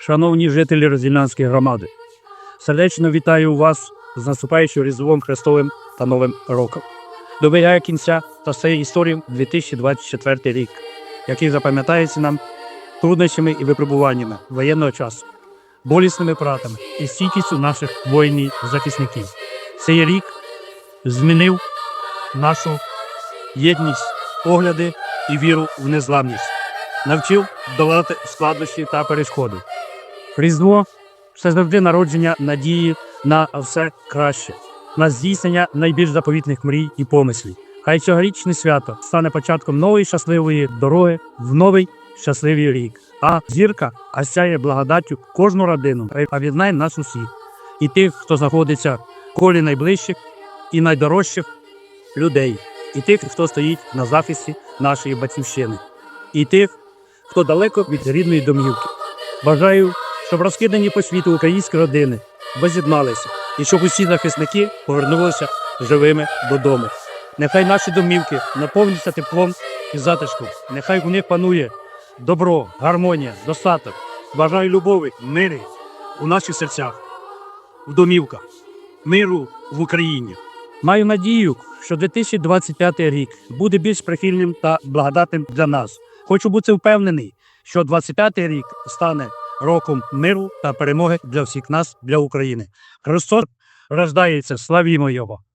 шановні жителі Роздільнянської громади, сердечно вітаю вас з наступаючим Різдвом Христовим та Новим роком. Добігає кінця та стає історією 2024 рік, який запам'ятається нам труднощами і випробуваннями воєнного часу, болісними пратами і стійкістю наших воїнів-захисників. Цей рік змінив нашу єдність, погляди і віру в незламність, навчив долати складнощі та перешкоди. Різдво це завжди народження надії на все краще, на здійснення найбільш заповітних мрій і помислів. Хай цьогорічне свято стане початком нової щасливої дороги в новий щасливий рік. А зірка осяє благодаттю кожну родину, а віднає нас усіх і тих, хто знаходиться в колі найближчих і найдорожчих людей, і тих, хто стоїть на захисті нашої батьківщини, і тих, хто далеко від рідної домівки. Бажаю, щоб розкидані по світу українські родини воз'єдналися і щоб усі захисники повернулися живими додому. Нехай наші домівки наповнюються теплом і затишком. Нехай у них панує добро, гармонія, достаток. Бажаю любові, мирі у наших серцях, в домівках, миру в Україні. Маю надію, що 2025 рік буде більш прихильним та благодатним для нас. Хочу бути впевнений, що 25 рік стане роком миру та перемоги для всіх нас, для України. Христос рождається, славімо Його!